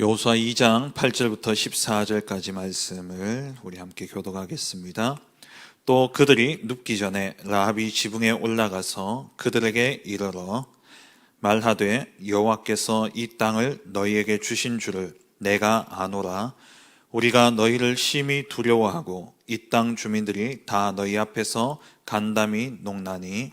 여호수아 2장 8절부터 14절까지 말씀을 우리 함께 교독하겠습니다. 또 그들이 눕기 전에 라합이 지붕에 올라가서 그들에게 이르러 말하되 여호와께서 이 땅을 너희에게 주신 줄을 내가 아노라 우리가 너희를 심히 두려워하고 이 땅 주민들이 다 너희 앞에서 간담이 농나니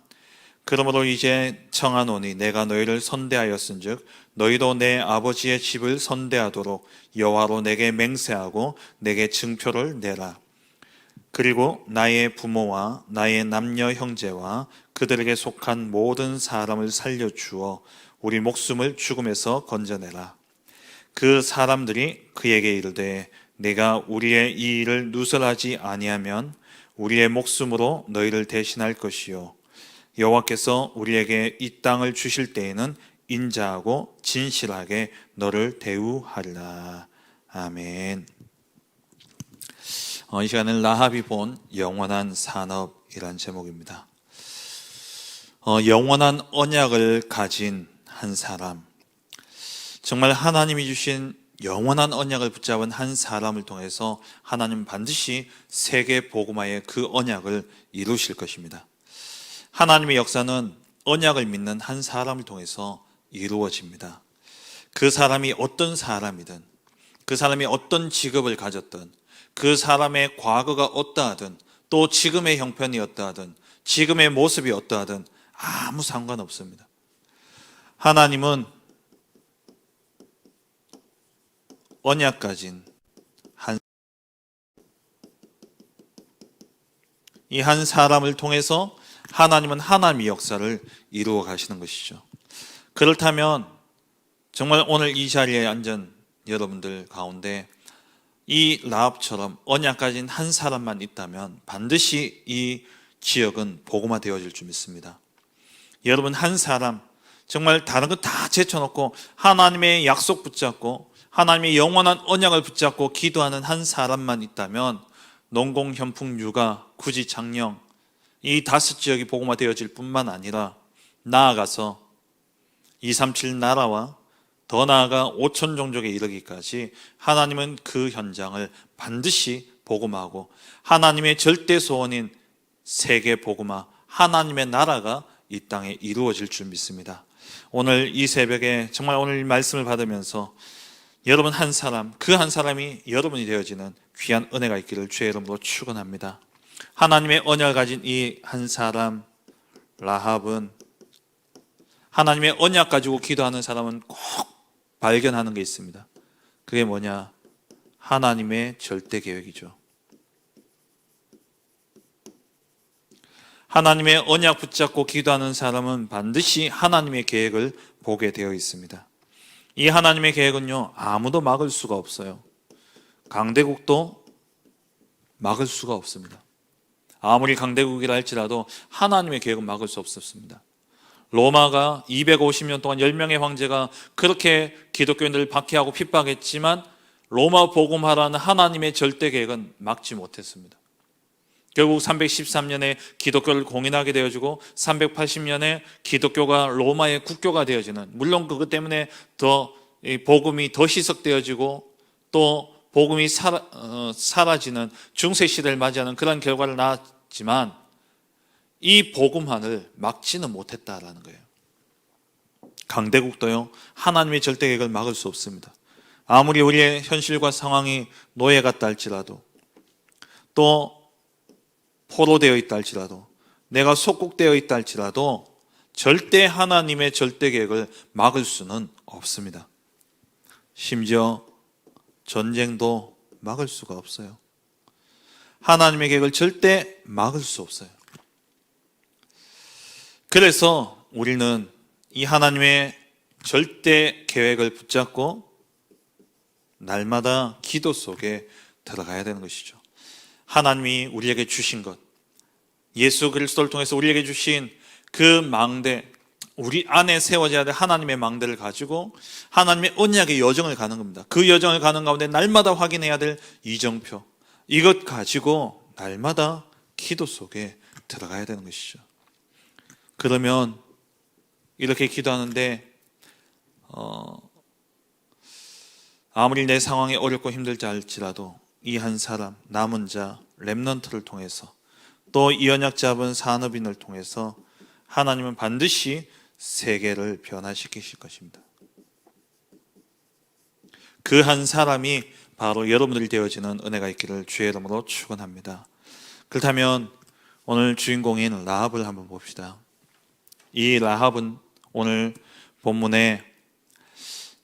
그러므로 이제 청하노니 내가 너희를 선대하였은즉 너희도 내 아버지의 집을 선대하도록 여호와로 내게 맹세하고 내게 증표를 내라 그리고 나의 부모와 나의 남녀 형제와 그들에게 속한 모든 사람을 살려 주어 우리 목숨을 죽음에서 건져내라. 그 사람들이 그에게 이르되 내가 우리의 이 일을 누설하지 아니하면 우리의 목숨으로 너희를 대신할 것이요 여호와께서 우리에게 이 땅을 주실 때에는 인자하고 진실하게 너를 대우하리라. 아멘. 어, 이 시간은 라합이 본 영원한 산업이란 제목입니다. 어, 영원한 언약을 가진 한 사람. 정말 하나님이 주신 영원한 언약을 붙잡은 한 사람을 통해서 하나님 반드시 세계 복음화의 그 언약을 이루실 것입니다. 하나님의 역사는 언약을 믿는 한 사람을 통해서 이루어집니다. 그 사람이 어떤 사람이든, 그 사람이 어떤 직업을 가졌든, 그 사람의 과거가 어떠하든, 또 지금의 형편이 어떠하든, 지금의 모습이 어떠하든 아무 상관없습니다. 하나님은 언약 가진 한 이한 사람을 통해서 하나님은 하나님의 역사를 이루어 가시는 것이죠. 그렇다면 정말 오늘 이 자리에 앉은 여러분들 가운데 이 라합처럼 언약 가진 한 사람만 있다면 반드시 이 지역은 복음화 되어질 줄 믿습니다. 여러분 한 사람 정말 다른 거 다 제쳐놓고 하나님의 약속 붙잡고 하나님의 영원한 언약을 붙잡고 기도하는 한 사람만 있다면 농공, 현풍, 육아, 구지, 장령 이 다섯 지역이 복음화 되어질 뿐만 아니라 나아가서 237 나라와 더 나아가 5천 종족에 이르기까지 하나님은 그 현장을 반드시 복음하고 하나님의 절대 소원인 세계 복음화 하나님의 나라가 이 땅에 이루어질 줄 믿습니다. 오늘 이 새벽에 정말 오늘 말씀을 받으면서 여러분 한 사람 그 한 사람이 여러분이 되어지는 귀한 은혜가 있기를 주의 이름으로 축원합니다. 하나님의 언약을 가진 이 한 사람 라합은 하나님의 언약 가지고 기도하는 사람은 꼭 발견하는 게 있습니다. 그게 뭐냐? 하나님의 절대 계획이죠. 하나님의 언약 붙잡고 기도하는 사람은 반드시 하나님의 계획을 보게 되어 있습니다. 이 하나님의 계획은요, 아무도 막을 수가 없어요. 강대국도 막을 수가 없습니다. 아무리 강대국이라 할지라도 하나님의 계획은 막을 수 없었습니다. 로마가 250년 동안 10명의 황제가 그렇게 기독교인들을 박해하고 핍박했지만 로마 복음하라는 하나님의 절대 계획은 막지 못했습니다. 결국 313년에 기독교를 공인하게 되어지고 380년에 기독교가 로마의 국교가 되어지는 물론 그것 때문에 더 복음이 더 희석되어지고 또 복음이 사라, 어, 사라지는 중세 시대를 맞이하는 그런 결과를 낳았지만 이 복음화를 막지는 못했다라는 거예요. 강대국도요 하나님의 절대 계획을 막을 수 없습니다. 아무리 우리의 현실과 상황이 노예 같다 할지라도 또 포로되어 있다 할지라도 내가 속국되어 있다 할지라도 절대 하나님의 절대 계획을 막을 수는 없습니다. 심지어 전쟁도 막을 수가 없어요. 하나님의 계획을 절대 막을 수 없어요. 그래서 우리는 이 하나님의 절대 계획을 붙잡고 날마다 기도 속에 들어가야 되는 것이죠. 하나님이 우리에게 주신 것, 예수 그리스도를 통해서 우리에게 주신 그 망대, 우리 안에 세워져야 될 하나님의 망대를 가지고 하나님의 언약의 여정을 가는 겁니다. 그 여정을 가는 가운데 날마다 확인해야 될 이정표, 이것 가지고 날마다 기도 속에 들어가야 되는 것이죠. 그러면 이렇게 기도하는데 어, 아무리 내 상황이 어렵고 힘들지 할지라도 이 한 사람 남은 자 렘넌트를 통해서 또 이 언약 잡은 산업인을 통해서 하나님은 반드시 세계를 변화시키실 것입니다. 그 한 사람이 바로 여러분들이 되어지는 은혜가 있기를 주의 이름으로 축원합니다. 그렇다면 오늘 주인공인 라합을 한번 봅시다. 이 라합은 오늘 본문에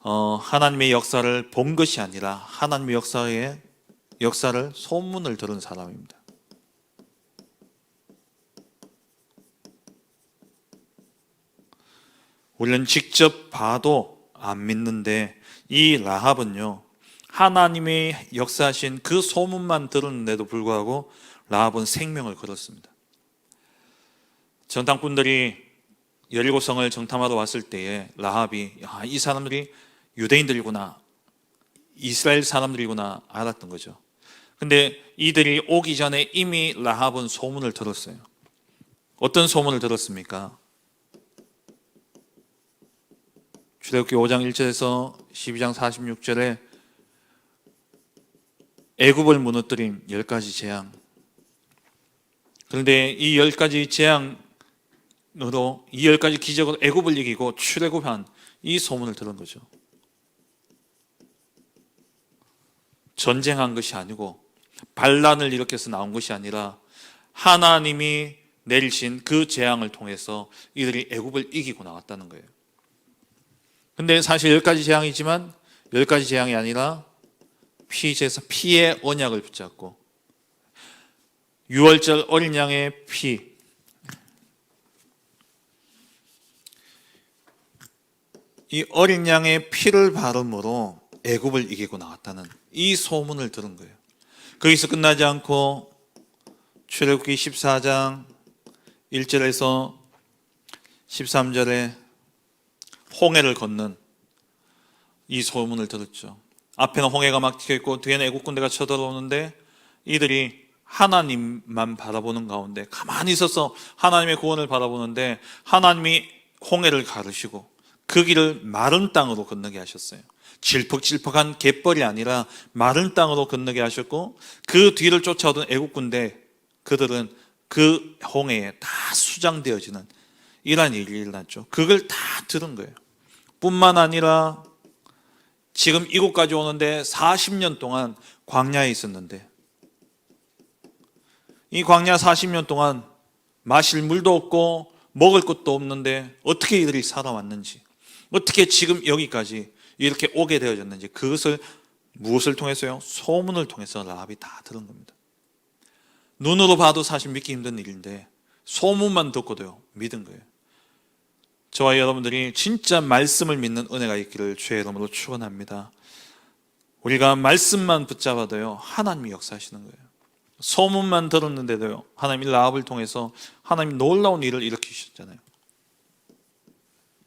어, 하나님의 역사를 본 것이 아니라 하나님의 역사의 역사를 소문을 들은 사람입니다. 우리는 직접 봐도 안 믿는데 이 라합은요 하나님의 역사하신 그 소문만 들었는데도 불구하고 라합은 생명을 걸었습니다. 정탐꾼들이 여리고성을 정탐하러 왔을 때에 라합이 야, 이 사람들이 유대인들이구나 이스라엘 사람들이구나 알았던 거죠. 근데 이들이 오기 전에 이미 라합은 소문을 들었어요. 어떤 소문을 들었습니까? 출애굽기 5장 1절에서 12장 46절에 애굽을 무너뜨린 열 가지 재앙. 그런데 이 열 가지 재앙으로 이 열 가지 기적으로 애굽을 이기고 출애굽한 이 소문을 들은 거죠. 전쟁한 것이 아니고 반란을 일으켜서 나온 것이 아니라 하나님이 내리신 그 재앙을 통해서 이들이 애굽을 이기고 나왔다는 거예요. 근데 사실 열 가지 재앙이지만 열 가지 재앙이 아니라 피제사 피의 언약을 붙잡고 유월절 어린 양의 피 이 어린 양의 피를 바름으로 애굽을 이기고 나왔다는 이 소문을 들은 거예요. 거기서 끝나지 않고 출애굽기 14장 1절에서 13절에 홍해를 걷는 이 소문을 들었죠. 앞에는 홍해가 막혀 있고 뒤에는 애국 군대가 쳐들어오는데 이들이 하나님만 바라보는 가운데 가만히 있어서 하나님의 구원을 바라보는데 하나님이 홍해를 가르시고 그 길을 마른 땅으로 건너게 하셨어요. 질퍽질퍽한 갯벌이 아니라 마른 땅으로 건너게 하셨고 그 뒤를 쫓아오던 애국 군대 그들은 그 홍해에 다 수장되어지는 이러한 일이 일어났죠. 그걸 다 들은 거예요. 뿐만 아니라 지금 이곳까지 오는데 40년 동안 광야에 있었는데 이 광야 40년 동안 마실 물도 없고 먹을 것도 없는데 어떻게 이들이 살아왔는지 어떻게 지금 여기까지 이렇게 오게 되어졌는지 그것을 무엇을 통해서요? 소문을 통해서 라합이 다 들은 겁니다. 눈으로 봐도 사실 믿기 힘든 일인데 소문만 듣고도요 믿은 거예요. 저와 여러분들이 진짜 말씀을 믿는 은혜가 있기를 주의 이름으로 축원합니다. 우리가 말씀만 붙잡아도요 하나님이 역사하시는 거예요. 소문만 들었는데도요 하나님이 라합을 통해서 하나님 놀라운 일을 일으키셨잖아요.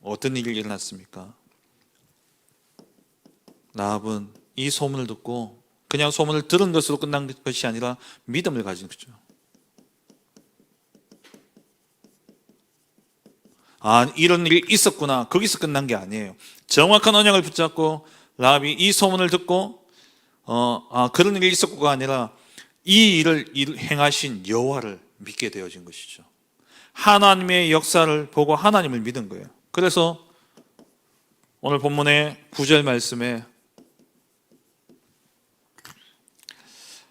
어떤 일이 일어났습니까? 라합은 이 소문을 듣고 그냥 소문을 들은 것으로 끝난 것이 아니라 믿음을 가진 거죠. 아, 이런 일이 있었구나. 거기서 끝난 게 아니에요. 정확한 언약을 붙잡고 라합이 이 소문을 듣고 어, 아, 그런 일이 있었고가 아니라 이 일을 행하신 여호와를 믿게 되어진 것이죠. 하나님의 역사를 보고 하나님을 믿은 거예요. 그래서 오늘 본문의 구절 말씀에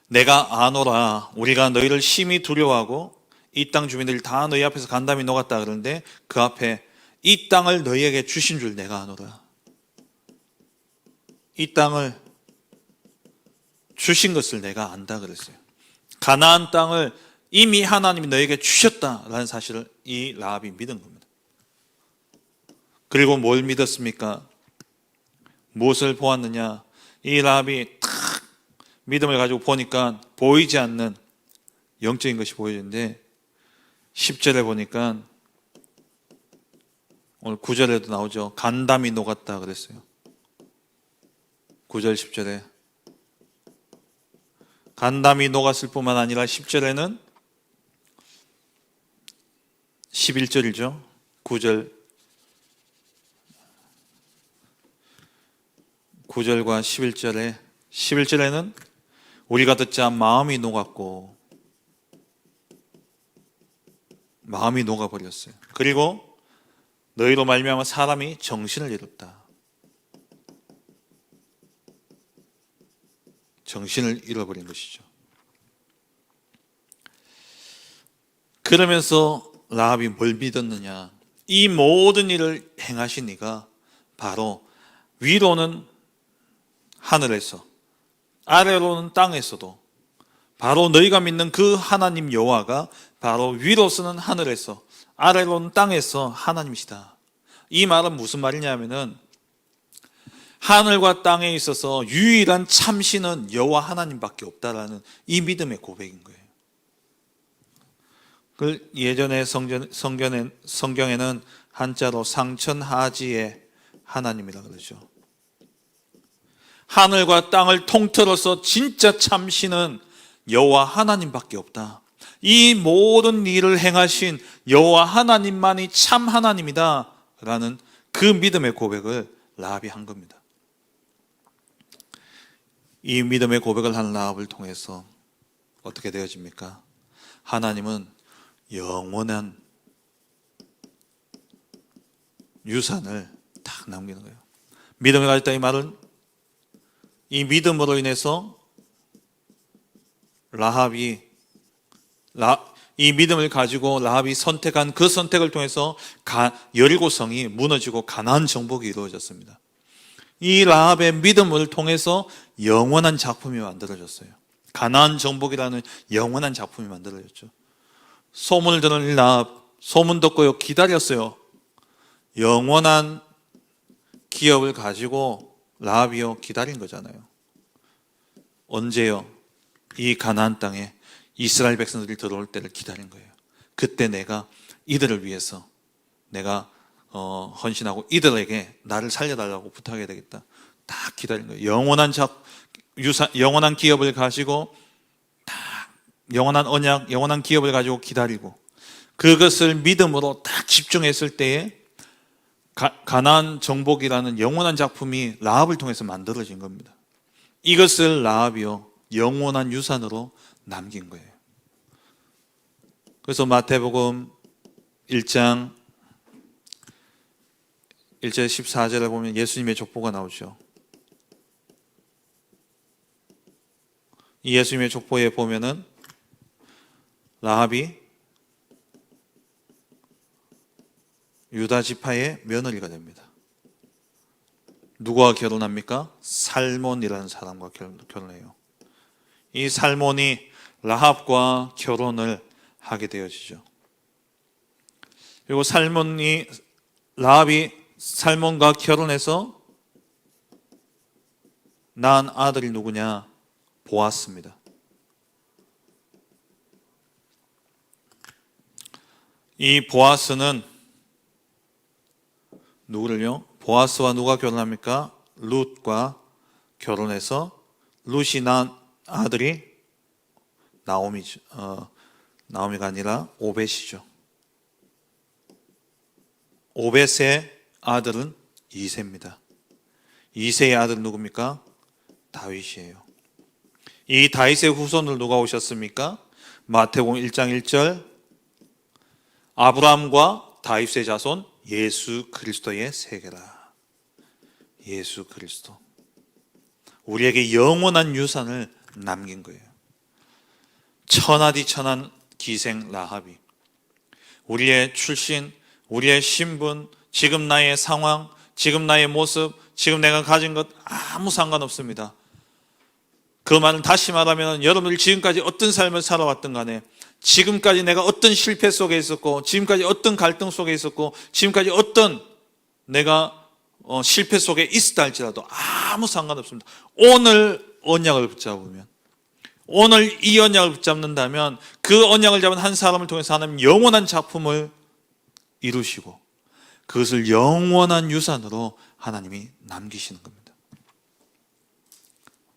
내가 아노라 우리가 너희를 심히 두려워하고 이 땅 주민들이 다 너희 앞에서 간담이 녹았다 그러는데 그 앞에 이 땅을 너희에게 주신 줄 내가 아노라 이 땅을 주신 것을 내가 안다 그랬어요 가나안 땅을 이미 하나님이 너에게 주셨다라는 사실을 이 라합이 믿은 겁니다 그리고 뭘 믿었습니까? 무엇을 보았느냐? 이 라합이 탁 믿음을 가지고 보니까 보이지 않는 영적인 것이 보여지는데 10절에 보니까 오늘 9절에도 나오죠. 간담이 녹았다 그랬어요. 9절 10절에 간담이 녹았을 뿐만 아니라 10절에는 11절이죠. 9절 9절과 11절에 11절에는 우리가 듣자 마음이 녹았고 마음이 녹아버렸어요. 그리고 너희로 말미암아 사람이 정신을 잃었다. 정신을 잃어버린 것이죠. 그러면서 라합이 뭘 믿었느냐? 이 모든 일을 행하신 이가 바로 위로는 하늘에서 아래로는 땅에서도 바로 너희가 믿는 그 하나님 여호와가 바로 위로서는 하늘에서 아래로는 땅에서 하나님이시다. 이 말은 무슨 말이냐면은 하늘과 땅에 있어서 유일한 참신은 여호와 하나님밖에 없다라는 이 믿음의 고백인 거예요. 그 예전에 성전, 성경에, 성경에는 한자로 상천하지의 하나님이라 그러죠. 하늘과 땅을 통틀어서 진짜 참신은 여호와 하나님밖에 없다. 이 모든 일을 행하신 여호와 하나님만이 참 하나님이다 라는 그 믿음의 고백을 라합이 한 겁니다. 이 믿음의 고백을 한 라합을 통해서 어떻게 되어집니까? 하나님은 영원한 유산을 딱 남기는 거예요. 믿음을 가졌다 이 말은 이 믿음으로 인해서 라합이 라, 이 믿음을 가지고 라합이 선택한 그 선택을 통해서 가, 여리고성이 무너지고 가나안 정복이 이루어졌습니다. 이 라합의 믿음을 통해서 영원한 작품이 만들어졌어요. 가나안 정복이라는 영원한 작품이 만들어졌죠. 소문을 듣는 라합, 소문 듣고요 기다렸어요. 영원한 기업을 가지고 라합이요 기다린 거잖아요. 언제요? 이 가나안 땅에 이스라엘 백성들이 들어올 때를 기다린 거예요. 그때 내가 이들을 위해서 내가 어, 헌신하고 이들에게 나를 살려달라고 부탁해야 되겠다. 딱 기다린 거예요. 영원한 작 유산 영원한 기업을 가지고 딱 영원한 언약, 영원한 기업을 가지고 기다리고 그것을 믿음으로 딱 집중했을 때에 가, 가나안 정복이라는 영원한 작품이 라합을 통해서 만들어진 겁니다. 이것을 라합이요 영원한 유산으로 남긴 거예요. 그래서 마태복음 1장 1절 14절에 보면 예수님의 족보가 나오죠. 이 예수님의 족보에 보면은 라합이 유다 지파의 며느리가 됩니다. 누구와 결혼합니까? 살몬이라는 사람과 결혼해요. 이 살몬이 라합과 결혼을 하게 되어지죠. 그리고 살몬이 라합이 살몬과 결혼해서 낳은 아들이 누구냐? 보았습니다. 이 보아스는 누구를요? 보아스와 누가 결혼합니까? 룻과 결혼해서 룻이 낳은 아들이 나오미 어, 나오미가 아니라 오벳이죠. 오벳의 아들은 이세입니다. 이세의 아들 누굽니까? 다윗이에요. 이 다윗의 후손을 누가 오셨습니까? 마태복음 1장 1절 아브라함과 다윗의 자손 예수 그리스도의 세계라. 예수 그리스도. 우리에게 영원한 유산을 남긴 거예요. 천하디 천한 기생 라합이 우리의 출신, 우리의 신분, 지금 나의 상황, 지금 나의 모습, 지금 내가 가진 것 아무 상관없습니다. 그 말은 다시 말하면 여러분들 지금까지 어떤 삶을 살아왔든 간에 지금까지 내가 어떤 실패 속에 있었고 지금까지 어떤 갈등 속에 있었고 지금까지 어떤 내가 어, 실패 속에 있다 할지라도 아무 상관없습니다. 오늘 언약을 붙잡으면 오늘 이 언약을 붙잡는다면 그 언약을 잡은 한 사람을 통해서 하나님 영원한 작품을 이루시고 그것을 영원한 유산으로 하나님이 남기시는 겁니다.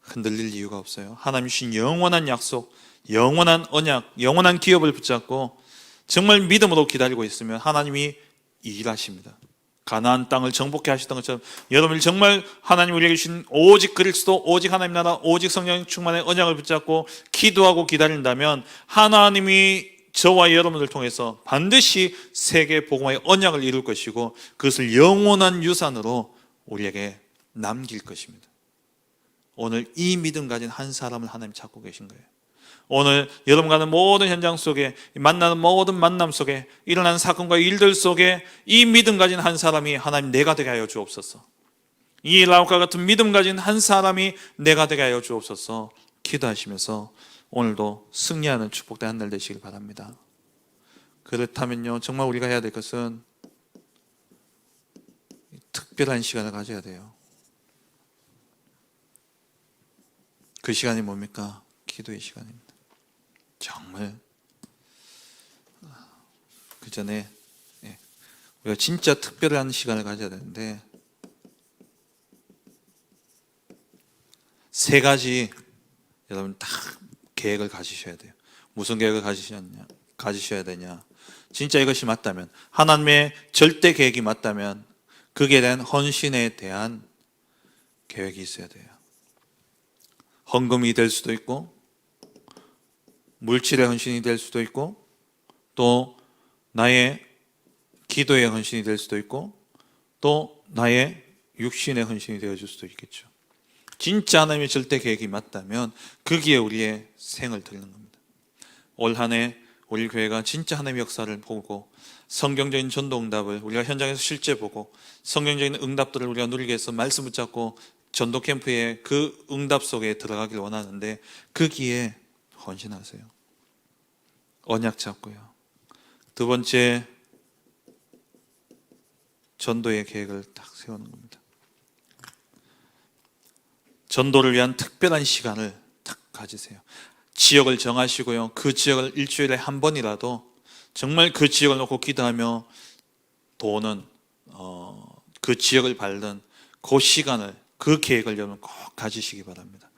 흔들릴 이유가 없어요. 하나님 주신 영원한 약속, 영원한 언약, 영원한 기업을 붙잡고 정말 믿음으로 기다리고 있으면 하나님이 일하십니다. 가나안 땅을 정복해 하셨던 것처럼 여러분이 정말 하나님 우리에게 주신 오직 그리스도 오직 하나님 나라 오직 성령 충만의 언약을 붙잡고 기도하고 기다린다면 하나님이 저와 여러분을 통해서 반드시 세계 복음의 언약을 이룰 것이고 그것을 영원한 유산으로 우리에게 남길 것입니다. 오늘 이 믿음 가진 한 사람을 하나님 찾고 계신 거예요. 오늘 여러분 가는 모든 현장 속에 만나는 모든 만남 속에 일어나는 사건과 일들 속에 이 믿음 가진 한 사람이 하나님 내가 되게 하여 주옵소서. 이 라우카 같은 믿음 가진 한 사람이 내가 되게 하여 주옵소서. 기도하시면서 오늘도 승리하는 축복된 한 날 되시길 바랍니다. 그렇다면요, 정말 우리가 해야 될 것은 특별한 시간을 가져야 돼요. 그 시간이 뭡니까? 기도의 시간입니다. 정말 그 전에 예, 우리가 진짜 특별한 시간을 가져야 되는데 세 가지 여러분 딱 계획을 가지셔야 돼요. 무슨 계획을 가지셨냐? 가지셔야 되냐? 진짜 이것이 맞다면 하나님의 절대 계획이 맞다면 그에 대한 헌신에 대한 계획이 있어야 돼요. 헌금이 될 수도 있고 물질의 헌신이 될 수도 있고 또 나의 기도의 헌신이 될 수도 있고 또 나의 육신의 헌신이 되어줄 수도 있겠죠. 진짜 하나님의 절대 계획이 맞다면 거기에 우리의 생을 드리는 겁니다. 올 한해 우리 교회가 진짜 하나님의 역사를 보고 성경적인 전도 응답을 우리가 현장에서 실제 보고 성경적인 응답들을 우리가 누리게 해서 말씀 붙잡고 전도 캠프의 그 응답 속에 들어가길 원하는데 거기에 헌신하세요. 언약 잡고요. 두 번째 전도의 계획을 딱 세우는 겁니다. 전도를 위한 특별한 시간을 딱 가지세요. 지역을 정하시고요. 그 지역을 일주일에 한 번이라도 정말 그 지역을 놓고 기도하며 도는 어, 그 지역을 밟는 그 시간을 그 계획을 여러분 꼭 가지시기 바랍니다.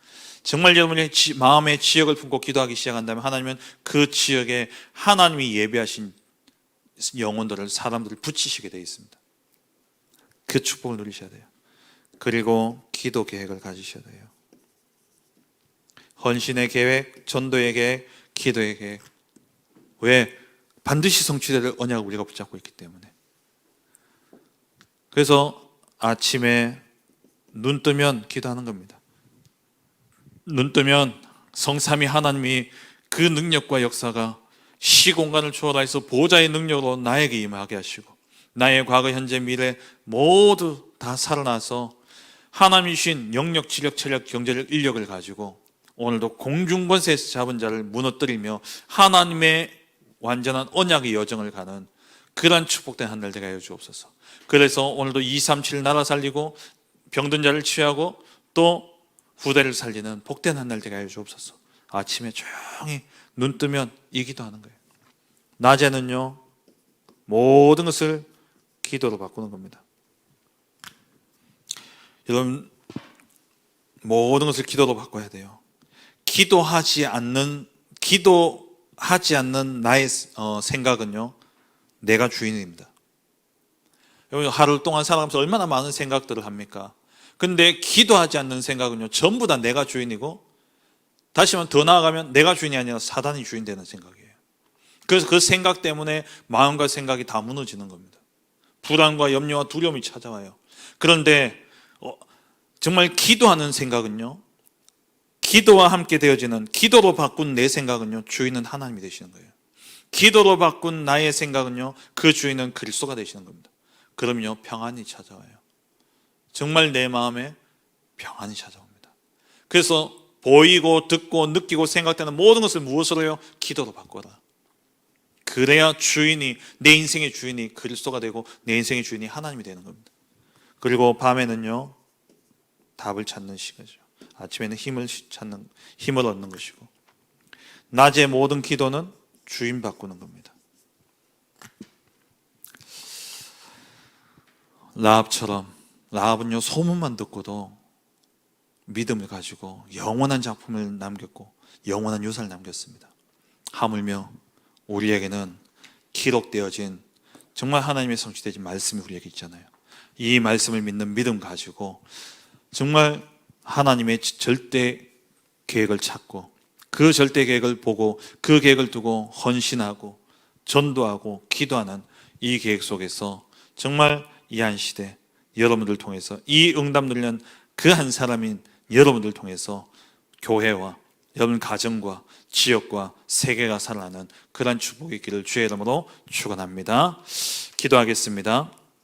정말 여러분의 지- 마음의 지역을 품고 기도하기 시작한다면 하나님은 그 지역에 하나님이 예배하신 영혼들을 사람들을 붙이시게 되어 있습니다. 그 축복을 누리셔야 돼요. 그리고 기도 계획을 가지셔야 돼요. 헌신의 계획, 전도의 계획, 기도의 계획. 왜? 반드시 성취될 언약을 우리가 붙잡고 있기 때문에. 그래서 아침에 눈 뜨면 기도하는 겁니다. 눈 뜨면 성삼위 하나님이 그 능력과 역사가 시공간을 초월해서 보좌의 능력으로 나에게 임하게 하시고 나의 과거, 현재, 미래 모두 다 살아나서 하나님이 주신 영역, 지력, 체력, 경제력, 인력을 가지고 오늘도 공중권세에서 잡은 자를 무너뜨리며 하나님의 완전한 언약의 여정을 가는 그러한 축복된 한 날 되게 하여 주옵소서. 그래서 오늘도 237 나라 살리고 병든 자를 치유하고 또 후대를 살리는 복된 한 날 되게 하여 주옵소서. 아침에 조용히 눈 뜨면 이 기도하는 거예요. 낮에는요 모든 것을 기도로 바꾸는 겁니다. 여러분 모든 것을 기도로 바꿔야 돼요. 기도하지 않는 기도하지 않는 나의 어, 생각은요 내가 주인입니다. 여러분 하루 동안 살아가면서 얼마나 많은 생각들을 합니까? 근데 기도하지 않는 생각은요 전부 다 내가 주인이고 다시 한번 더 나아가면 내가 주인이 아니라 사단이 주인 되는 생각이에요. 그래서 그 생각 때문에 마음과 생각이 다 무너지는 겁니다. 불안과 염려와 두려움이 찾아와요. 그런데 어, 정말 기도하는 생각은요. 기도와 함께 되어지는 기도로 바꾼 내 생각은요. 주인은 하나님이 되시는 거예요. 기도로 바꾼 나의 생각은요. 그 주인은 그리스도가 되시는 겁니다. 그럼요. 평안이 찾아와요. 정말 내 마음에 평안이 찾아옵니다. 그래서 보이고 듣고 느끼고 생각되는 모든 것을 무엇으로요? 기도로 바꿔라. 그래야 주인이 내 인생의 주인이 그리스도가 되고 내 인생의 주인이 하나님이 되는 겁니다. 그리고 밤에는요 답을 찾는 시간이죠. 아침에는 힘을 찾는 힘을 얻는 것이고 낮의 모든 기도는 주인 바꾸는 겁니다. 라합처럼 라합은요 소문만 듣고도 믿음을 가지고 영원한 작품을 남겼고 영원한 유산을 남겼습니다. 하물며 우리에게는 기록되어진 정말 하나님의 성취되진 말씀이 우리에게 있잖아요. 이 말씀을 믿는 믿음 가지고 정말 하나님의 절대 계획을 찾고 그 절대 계획을 보고 그 계획을 두고 헌신하고 전도하고 기도하는 이 계획 속에서 정말 이한 시대 여러분들 통해서 이 응답 누리는 그 한 사람인 여러분들 통해서 교회와 여러분 가정과 지역과 세계가 살아나는 그러한 축복이 있기를 주의 이름으로 축원합니다. 기도하겠습니다.